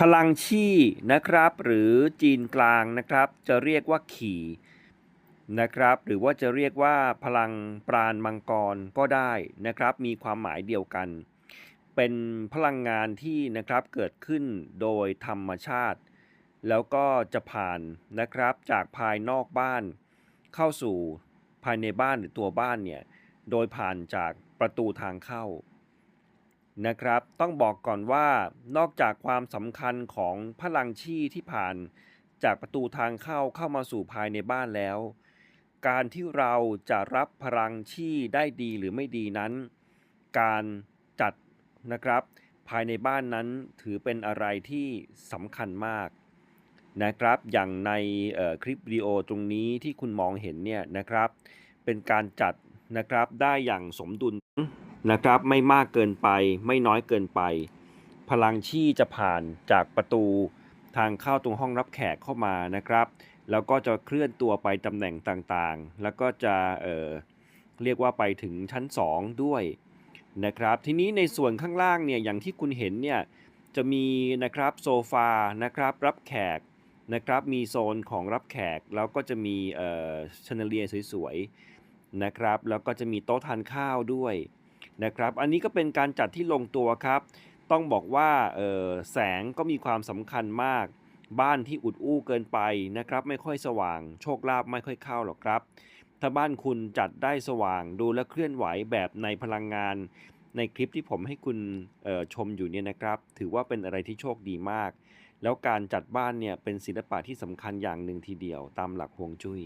พลังชี่นะครับ หรือจีนกลางนะครับ จะเรียกว่าขี่นะครับ หรือว่าจะเรียกว่าพลังปราณมังกรก็ได้นะครับ มีความหมายเดียวกัน เป็นพลังงานที่นะครับเกิดขึ้นโดยธรรมชาติ แล้วก็จะผ่านนะครับจากภายนอกบ้าน เข้าสู่ภายในบ้านหรือตัวบ้านเนี่ยโดยผ่านจากประตูทางเข้า นะครับ ต้องบอกก่อนว่านอกจากความสำคัญของพลังชี่ที่ผ่านจากประตูทางเข้าเข้ามาสู่ภายในบ้านแล้ว การที่เราจะรับพลังชี่ได้ดีหรือไม่ดีนั้น การจัดนะครับ ภายในบ้านนั้นถือเป็นอะไรที่สำคัญมากนะครับ อย่างในคลิปวิดีโอตรงนี้ที่คุณมองเห็นเนี่ยนะครับ เป็นการจัดนะครับได้อย่างสมดุล นะครับ ไม่มากเกินไป ไม่น้อยเกินไป พลังชี่จะผ่านจากประตูทางเข้าตรงห้องรับแขกเข้ามานะครับ แล้วก็จะเคลื่อนตัวไปตำแหน่งต่างๆ แล้วก็จะเออเรียกว่าไปถึงชั้น 2 ด้วยนะครับ ทีนี้ในส่วนข้างล่างเนี่ยอย่างที่คุณเห็นเนี่ยจะมีนะครับโซฟานะครับรับแขกนะครับมีโซนของรับแขกแล้วก็จะมีเอ่อชนเลียสวยๆนะครับ แล้วก็จะมีโต๊ะทานข้าวด้วย นะครับ อันนี้ก็เป็นการจัดที่ลงตัวครับ ต้องบอกว่าเอ่อแสงก็มีความสำคัญมาก บ้านที่อุดอู้เกินไปนะครับ ไม่ค่อยสว่าง โชคลาภไม่ค่อยเข้าหรอกครับ ถ้าบ้านคุณจัดได้สว่างดูและเคลื่อนไหวแบบในพลังงานในคลิปที่ผมให้คุณชมอยู่เนี่ยนะครับ ถือว่าเป็นอะไรที่โชคดีมาก แล้วการจัดบ้านเนี่ยเป็นศิลปะที่สำคัญอย่างหนึ่งทีเดียวตามหลักฮวงจุ้ย